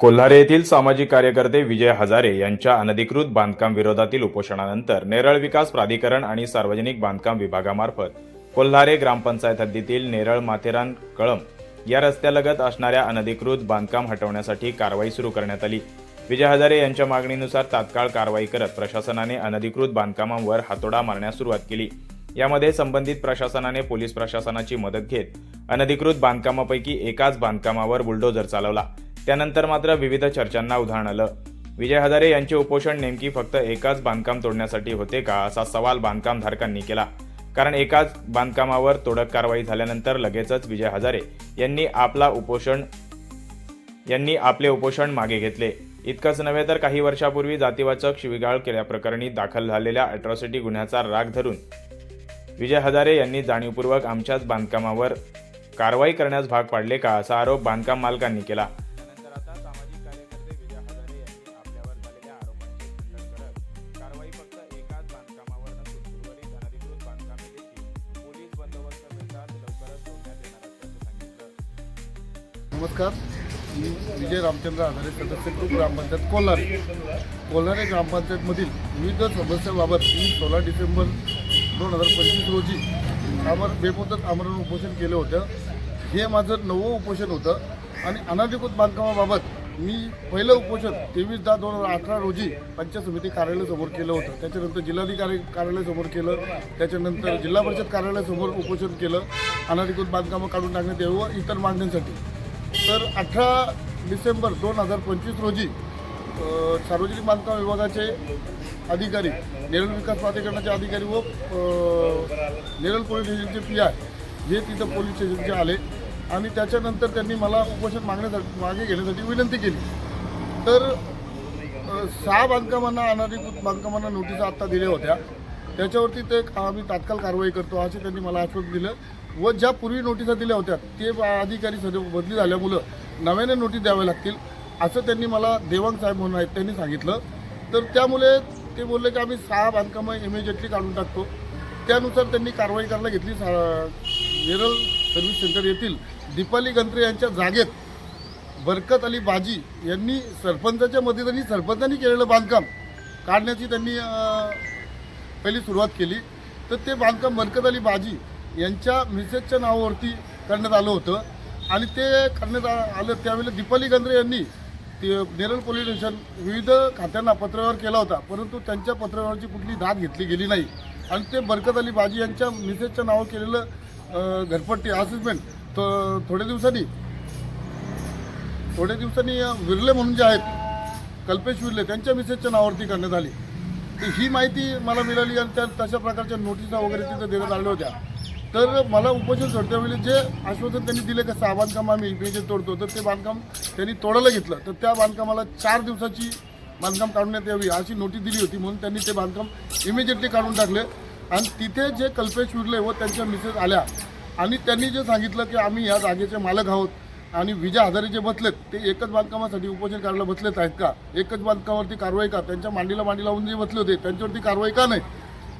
कोल्हारे येथील सामाजिक कार्यकर्ते विजय हजारे यांच्या अनधिकृत बांधकाम विरोधातील उपोषणानंतर नेरळ विकास प्राधिकरण आणि सार्वजनिक बांधकाम विभागामार्फत कोल्हारे ग्रामपंचायत हद्दीतील नेरळ माथेरान कळम या रस्त्यालगत असणाऱ्या अनधिकृत बांधकाम हटवण्यासाठी कारवाई सुरू करण्यात आली. विजय हजारे यांच्या मागणीनुसार तात्काळ कारवाई करत प्रशासनाने अनधिकृत बांधकामांवर हातोडा मारण्यास सुरुवात केली. यामध्ये संबंधित प्रशासनाने पोलीस प्रशासनाची मदत घेत अनधिकृत बांधकामापैकी एकाच बांधकामावर बुलडोजर चालवला. त्यानंतर मात्र विविध चर्चांना उधाण आलं. विजय हजारे यांचे उपोषण नेमकी फक्त एकाच बांधकाम तोडण्यासाठी होते का असा सवाल बांधकामधारकांनी केला. कारण एकाच बांधकामावर तोडक कारवाई झाल्यानंतर लगेचच विजय हजारे यांनी आपला उपोषण यांनी आपले उपोषण मागे घेतले. इतकंच नव्हे तर काही वर्षापूर्वी जातीवाचक शिविगाळ केल्याप्रकरणी दाखल झालेल्या अॅट्रॉसिटी गुन्ह्याचा राग धरून विजय हजारे यांनी जाणीवपूर्वक आमच्याच बांधकामावर कारवाई करण्यास भाग पाडले का असा आरोप बांधकाम मालकांनी केला. नमस्कार. मी विजय रामचंद्र आधारे सदस्य ग्रुप ग्रामपंचायत कोल्हारे. कोल्हारे ग्रामपंचायतमधील विविध समस्याबाबत मी सोळा डिसेंबर दोन हजार पंचवीस रोजी आमर बेमुदत आमरण उपोषण केलं होतं. हे माझं नवं उपोषण होतं आणि अनधिकृत बांधकामाबाबत मी पहिलं उपोषण तेवीस दहा दोन हजार अठरा रोजी पंचायत समिती कार्यालयासमोर केलं होतं. त्याच्यानंतर जिल्हाधिकारी कार्यालयासमोर केलं. त्याच्यानंतर जिल्हा परिषद कार्यालयासमोर उपोषण केलं. अनधिकृत बांधकामं काढून टाकण्यात यावं इतर मागण्यांसाठी. तर अठरा डिसेंबर दोन हजार पंचवीस रोजी सार्वजनिक बांधकाम विभागाचे अधिकारी नेरळ विकास प्राधिकरणाचे अधिकारी व नेरल नेरळ पोलीस स्टेशनचे पी आय हे तिथं पोलीस स्टेशनचे आले आणि त्याच्यानंतर त्यांनी मला उपोषण मागण्यासाठी मागे घेण्यासाठी विनंती केली. तर सहा बांधकामांना अनधिकृत बांधकामांना नोटिसा आत्ता दिल्या होत्या. त्याच्यावरती ते आम्ही तात्काळ कारवाई करतो असे त्यांनी मला आश्वासन दिलं. व ज्या पूर्वी नोटिसा दिल्या होत्या ते अधिकारी सध्या बदली झाल्यामुळं नव्याने नोटीस द्याव्या लागतील असं त्यांनी मला देवांग साहेब म्हणून आहेत त्यांनी सांगितलं. तर त्यामुळे ते बोलले की आम्ही सहा बांधकामं इमिजिएटली काढून टाकतो. त्यानुसार त्यांनी कारवाई करायला घेतली. सा नेरळ सर्व्हिस सेंटर येथील दीपाली गंत्रे यांच्या जागेत बरकत अली बाजी यांनी सरपंचाच्या मदतीने सरपंचांनी केलेलं बांधकाम काढण्याची त्यांनी पहिली सुरुवात केली तर ते बांधकाम बरकत अली बाजी यांच्या मिसेसच्या नावावरती करण्यात आलं होतं. आणि ते करण्यात आलं त्यावेळेला दीपाली गंद्रे यांनी ते नेरळ पोलीस स्टेशन विविध खात्यांना पत्रव्यवहार केला होता परंतु त्यांच्या पत्रव्यवहाराची कुठली दाद घेतली गेली नाही. आणि ते बरकत अली बाजी यांच्या मिसेसच्या नावावर केलेलं घरपट्टी असेसमेंट थोड्या दिवसांनी थोड्या दिवसांनी विरले म्हणून जे आहेत कल्पेश विरले त्यांच्या मिसेसच्या नावावरती करण्यात आली. ही माहिती मला मिळाली आणि त्या तशा प्रकारच्या नोटिसा वगैरे तिथं देण्यात आल्या होत्या. तर मला उपोषण सोडत्यावेळी जे आश्वासन त्यांनी दिले का सहा बांधकाम आम्ही इमेजेस तोडतो तर ते बांधकाम त्यांनी तोडायला घेतलं. तर त्या बांधकामाला चार दिवसाची बांधकाम काढण्यात यावी अशी नोटीस दिली होती. म्हणून त्यांनी ते बांधकाम इमिजिएटली काढून टाकले. आणि तिथे जे कल्पेश विरले व त्यांच्या मिसेस आल्या आणि त्यांनी जे सांगितलं की आम्ही या जागेचे मालक आहोत आणि विजय हजारे जे बसलेत ते एकच बांधकामासाठी उपोषण करायला बसलेत आहेत का? एकच बांधकामावरती कारवाई का? त्यांच्या मांडीला मांडी लावून जे बसले होते त्यांच्यावरती कारवाई का नाही?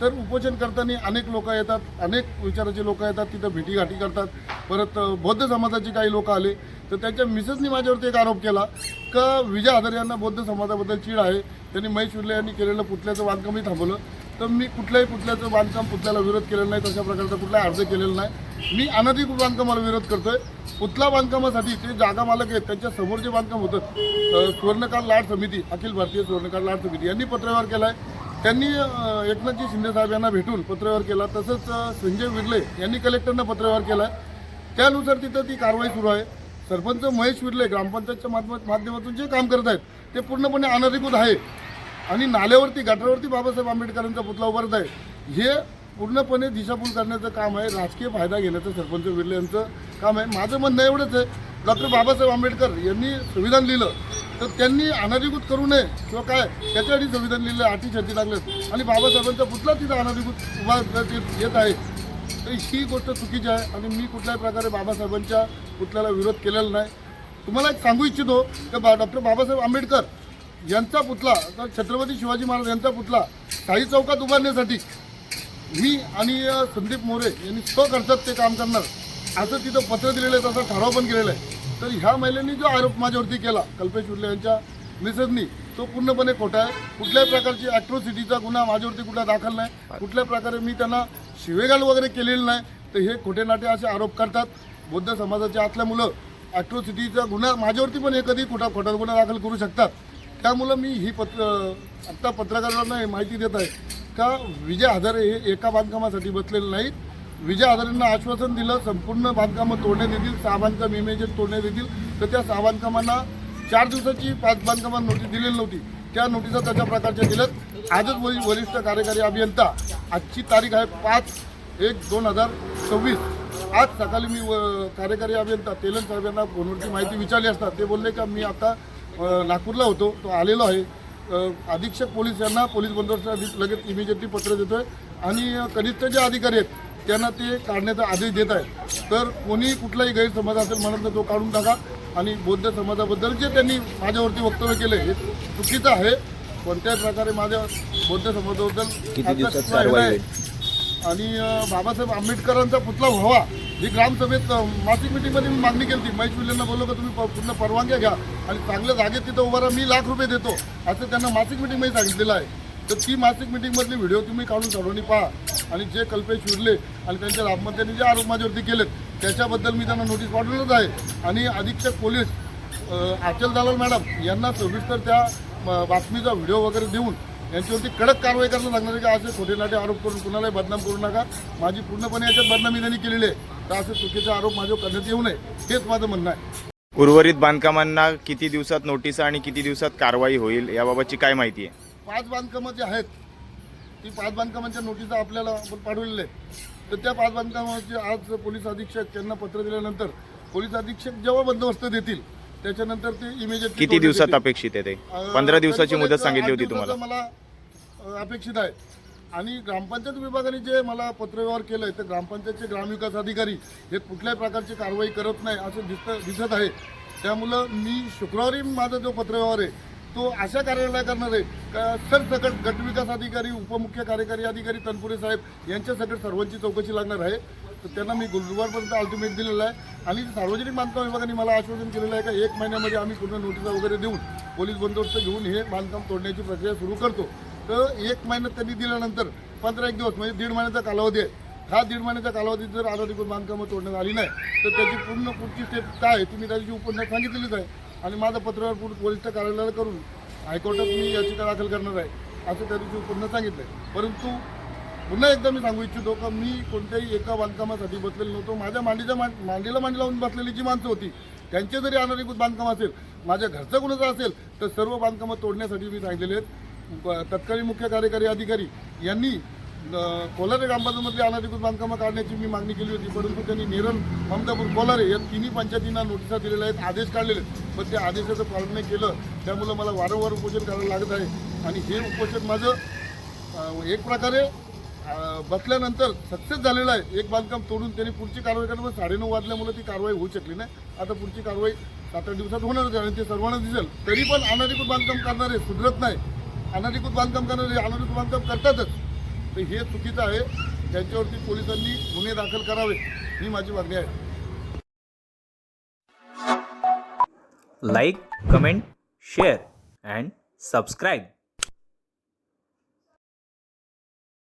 तर उपोषण करताना अनेक लोक येतात अनेक विचाराचे लोक येतात तिथं भेटीगाठी करतात. परत बौद्ध समाजाचे काही लोक आले तर त्यांच्या मिसेसनी माझ्यावरती एक आरोप केला का विजय हजारे यांना बौद्ध समाजाबद्दल चीड आहे त्यांनी महेश विर्ले यांनी केलेलं पुतल्याचं बांधकामही थांबवलं. तर मी कुठल्याही पुतल्याचं बांधकाम पुतल्याला विरोध केलेला नाही तशा प्रकारचा कुठलाही अर्ज केलेला नाही. मी अनधिकृत बांधकामाला विरोध करतोय. पुतला बांधकामासाठी ते जागा मालक आहेत त्यांच्यासमोर जे बांधकाम होतं स्वर्णकार लाड समिती अखिल भारतीय स्वर्णकार लाड समिती यांनी पत्रव्यवहार केला आहे त्यांनी एकनाथजी शिंदे साहेब यांना भेटून पत्रव्यवहार केला. तसंच संजय विर्ले यांनी कलेक्टरनं पत्रव्यवहार केला. आहे त्यानुसार तिथं ती कारवाई सुरू आहे. सरपंच महेश विर्ले ग्रामपंचायतच्या माध्यमातून जे काम करत आहेत ते पूर्णपणे अनधिकृत आहे. आणि नाल्यावरती गटारावरती बाबासाहेब आंबेडकरांचा पुतला उभारत आहे. हे पूर्णपणे दिशाभूल करण्याचं काम आहे राजकीय फायदा घेण्याचं सरपंच बिर्ले यांचं काम आहे. माझं म्हणणं एवढंच आहे डॉक्टर बाबासाहेब आंबेडकर यांनी संविधान लिहिलं तर त्यांनी अनधिकृत करू नये किंवा काय त्याच्यासाठी संविधान लिहिलं अटी छती लागल्यात. आणि बाबासाहेबांचा पुतला तिथं अनधिकृत उभा येत- आहे. तर ही गोष्ट चुकीची आहे आणि मी कुठल्याही प्रकारे बाबासाहेबांच्या पुतळ्याला विरोध केलेला नाही. तुम्हाला एक सांगू इच्छितो की बा डॉक्टर बाबासाहेब आंबेडकर यांचा पुतला तर छत्रपती शिवाजी महाराज यांचा पुतला साई चौकात उभारण्यासाठी मी आणि संदीप मोरे यांनी स्वखर्चात ते काम करणार. असं तिथं पत्र दिलेलं आहे तसा ठराव पण केलेला आहे. तर ह्या महिलेनी जो आरोप माझ्यावरती केला कल्पेश उर्ले यांच्या मिसेसनी तो पूर्णपणे खोटा आहे. कुठल्याही प्रकारची ॲट्रोसिटीचा गुन्हा माझ्यावरती कुठला दाखल नाही. कुठल्या प्रकारे मी त्यांना शिवेगाळ वगैरे केलेलं नाही. तर हे खोटे नाटे असे आरोप करतात. बौद्ध समाजाच्या आतल्या मुलं ॲट्रोसिटीचा गुन्हा माझ्यावरती पण हे कधी खोटा खोटा गुन्हा दाखल करू शकतात. त्यामुळं मी ही पत्र आत्ता पत्रकारांना हे माहिती देत आहे. का विजय हजारे हे एका बांधकामासाठी बसलेले नाहीत. विजय हजारेंना आश्वासन दिलं संपूर्ण बांधकामं तोडण्यात येतील सहा बांधकाम इमेजेस तोडण्यात येतील. तर त्या सहा बांधकामांना चार दिवसाची पाच बांधकामांना नोटीस दिलेली नव्हती. त्या नोटिसा तशा प्रकारच्या दिल्यात. आजच वरिष्ठ कार्यकारी अभियंता आजची तारीख आहे पाच एक दोन हजार सव्वीस. आज सकाळी मी कार्यकारी अभियंता तेलंग साहेबांना फोनवरची माहिती विचारली असता ते बोलले का मी आता नागपूरला होतो तो आलेलो आहे. अधीक्षक पोलीस यांना पोलीस बंदोबस्त लगेच इमिजिएटली पत्र देतोय. आणि अ, कनिष्ठ जे अधिकारी आहेत त्यांना ते काढण्याचा आदेश देत आहे तर कोणी कुठलाही गैरसमज असेल म्हणत तर तो काढून टाका. आणि बौद्ध समाजाबद्दल जे त्यांनी माझ्यावरती वक्तव्य केलं हे चुकीचं आहे. कोणत्याही प्रकारे माझ्या बौद्ध समाजाबद्दल आहे. आणि बाबासाहेब आंबेडकरांचा पुतळा व्हावा. ही ग्रामसभेत मासिक मिटिंगमध्ये मी मागणी केली होती. महेश विलेंना बोललो का तुम्ही प- पूर्ण परवानग्या घ्या आणि चांगल्या जागेत तिथं उभा राहा. मी लाख रुपये देतो. असं त्यांना मासिक मिटिंगमध्ये सांगितलेलं आहे. तर ती मासिक मिटिंगमधली व्हिडिओ तुम्ही काढून सर्वांनी पहा. आणि जे कल्पेश उरले आणि त्यांच्या लाभमंत्र्यांनी जे आरोप माझ्यावरती केलेत त्याच्याबद्दल मी त्यांना नोटीस पाठवलेलंच आहे. आणि अधीक्षक पोलीस आचल दलाल मॅडम यांना सविस्तर त्या बातमीचा व्हिडिओ वगैरे देऊन यांच्यावरती कडक कारवाई करणं लागणार आहे. की असे खोटे नाटे आरोप करून कुणालाही बदनाम करू नका. माझी पूर्णपणे याच्यात बदनामी त्यांनी केलेली आहे. तर असे चुकीचे आरोप माझ्यावर करण्यात येऊ नये. हेच माझं म्हणणं आहे. उर्वरित बांधकामांना किती दिवसात नोटीस आणि किती दिवसात कारवाई होईल याबाबतची काय माहिती आहे? पाच बांधकामं जे आहेत ती पाच बांधकामांच्या नोटिसा आपल्याला आपण पाठवलेल्या आहेत. तर त्या पाच बांधकामाचे आज पोलीस अधीक्षक यांना पत्र दिल्यानंतर पोलीस अधीक्षक जेव्हा बंदोबस्त देतील त्याच्यानंतर ते इमिजिएट किती दिवसात अपेक्षित आहे ते? पंधरा दिवसाची मुदत सांगितली होती तुम्हाला. मला अपेक्षित आहे आणि ग्रामपंचायत विभागाने जे मला पत्रव्यवहार केलं आहे तर ग्रामपंचायतचे ग्रामविकास अधिकारी हे कुठल्याही प्रकारची कारवाई करत नाही असं दिसत दिसत आहे. त्यामुळं मी शुक्रवारी माझा जो पत्रव्यवहार आहे तो अशा कार्यालय करणार आहे का सरसकट गटविकास अधिकारी उपमुख्य कार्यकारी अधिकारी तनपुरे साहेब यांच्या सकट सर्वांची चौकशी लागणार आहे. तर त्यांना मी गुरुवारपर्यंत अल्टिमेट दिलेला आहे. आणि सार्वजनिक बांधकाम विभागाने मला आश्वासन केलेलं आहे का एक महिन्यामध्ये आम्ही पूर्ण नोटिसा वगैरे देऊन पोलीस बंदोबस्त घेऊन हे बांधकाम तोडण्याची प्रक्रिया सुरू करतो. तर एक महिन्यात त्यांनी दिल्यानंतर पंधरा एक दिवस म्हणजे दीड महिन्याचा कालावधी आहे. हा दीड महिन्याच्या कालावधीत जर अनधिकृत बांधकामं तोडण्यात आली नाही तर त्याची पूर्ण पुढची स्टेप काय आहे तुम्ही त्याची उपन्यास सांगितलेलीच आहे. आणि माझं पत्रव्यवहार पूर्ण वरिष्ठ कार्यालयाला करून हायकोर्टात मी याचिका दाखल करणार आहे असं त्या दिवशी उपन्यास सांगितलं आहे परंतु पुन्हा एकदा मी सांगू इच्छितो का मी कोणत्याही एका बांधकामासाठी बसलेलो नव्हतो. माझ्या मांडीच्या मां मांडीला मांडी लावून बसलेली जी माणसं होती त्यांचे जरी अनधिकृत बांधकाम असेल माझ्या घरचं कुणाचं असेल तर सर्व बांधकामं तोडण्यासाठी मी सांगितलेले आहेत. तत्कालीन मुख्य कार्यकारी अधिकारी यांनी कोलारे ग्रामपंचायतमधली अनधिकृत बांधकामं काढण्याची मी मागणी केली होती परंतु त्यांनी निरन ममतापूर कोलारे या तिन्ही पंचायतींना नोटिसा दिलेल्या आहेत आदेश काढलेले आहेत. पण त्या आदेशाचं पालन नाही केलं त्यामुळं मला वारंवार उपोषण करायला लागत आहे. आणि हे उपोषण माझं एक प्रकारे बसल्यानंतर सक्सेस झालेलं आहे. एक बांधकाम तोडून त्यांनी पुढची कारवाई करणं पण साडेनऊ वाजल्यामुळे ती कारवाई होऊ शकली नाही. आता पुढची कारवाई सात आठ दिवसात होणारच आणि ते सर्वांना दिसेल. तरी पण अनधिकृत बांधकाम करणारे सुधरत नाही. अनधिकृत बांधकाम करणारे अनधिकृत बांधकाम करतातच. तर हे चुकीचं आहे. त्यांच्यावरती पोलिसांनी गुन्हे दाखल करावे ही माझी मागणी आहे. Like comment share and subscribe.